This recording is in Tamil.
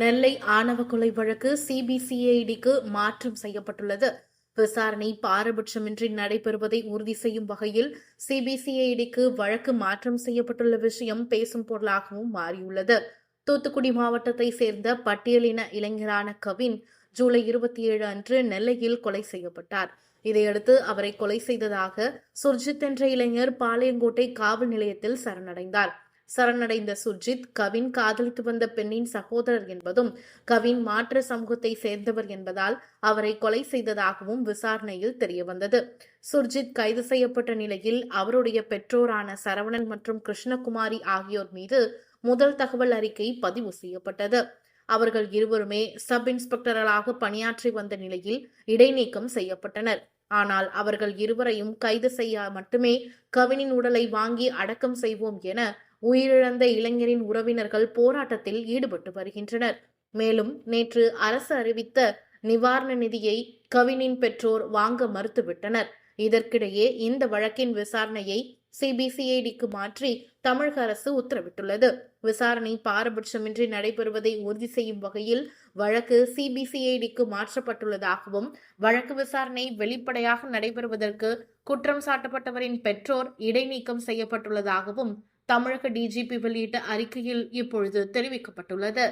நெல்லை ஆணவ கொலை வழக்கு சிபிசிஐடிக்கு மாற்றம் செய்யப்பட்டுள்ளது. விசாரணை பாரபட்சமின்றி நடைபெறுவதை உறுதி செய்யும் வகையில் சிபிசிஐடிக்கு வழக்கு மாற்றம் செய்யப்பட்டுள்ள விஷயம் பேசும் பொருளாகவும் மாறியுள்ளது. தூத்துக்குடி மாவட்டத்தை சேர்ந்த பட்டியலின இளைஞரான கவின் ஜூலை இருபத்தி ஏழு அன்று நெல்லையில் கொலை செய்யப்பட்டார். இதையடுத்து அவரை கொலை செய்ததாக சுர்ஜித் என்ற இளைஞர் பாளையங்கோட்டை காவல் நிலையத்தில் சரணடைந்தார். சரணடைந்த சுர்ஜித் கவின் காதலித்து வந்த பெண்ணின் சகோதரர் என்பதும் கவின் மாற்று சமூகத்தை சேர்ந்தவர் என்பதால் அவரை கொலை செய்ததாகவும் விசாரணையில் தெரியவந்தது. சுர்ஜித் கைது செய்யப்பட்ட நிலையில் அவருடைய பெற்றோரான சரவணன் மற்றும் கிருஷ்ணகுமாரி ஆகியோர் மீது முதல் தகவல் அறிக்கை பதிவு செய்யப்பட்டது. அவர்கள் இருவருமே சப் இன்ஸ்பெக்டர்களாக பணியாற்றி வந்த நிலையில் இடைநீக்கம் செய்யப்பட்டனர். ஆனால் அவர்கள் இருவரையும் கைது செய்ய மட்டுமே கவினின் உடலை வாங்கி அடக்கம் செய்வோம் என உயிரிழந்த இளைஞரின் உறவினர்கள் போராட்டத்தில் ஈடுபட்டு வருகின்றனர். மேலும் நேற்று அரசு அறிவித்த நிவாரண நிதியை கவினின் பெற்றோர் வாங்க மறுத்துவிட்டனர். இதற்கிடையே இந்த வழக்கின் விசாரணையை சிபிசிஐடிக்கு மாற்றி தமிழக அரசு உத்தரவிட்டுள்ளது. விசாரணை பாரபட்சமின்றி நடைபெறுவதை உறுதி செய்யும் வகையில் வழக்கு சிபிசிஐடிக்கு மாற்றப்பட்டுள்ளதாகவும் வழக்கு விசாரணை வெளிப்படையாக நடைபெறுவதற்கு குற்றம் சாட்டப்பட்டவரின் பெற்றோர் இடைநீக்கம் செய்யப்பட்டுள்ளதாகவும் தமிழக டிஜிபி வெளியிட்ட அறிக்கையில் இப்பொழுது தெரிவிக்கப்பட்டுள்ளது.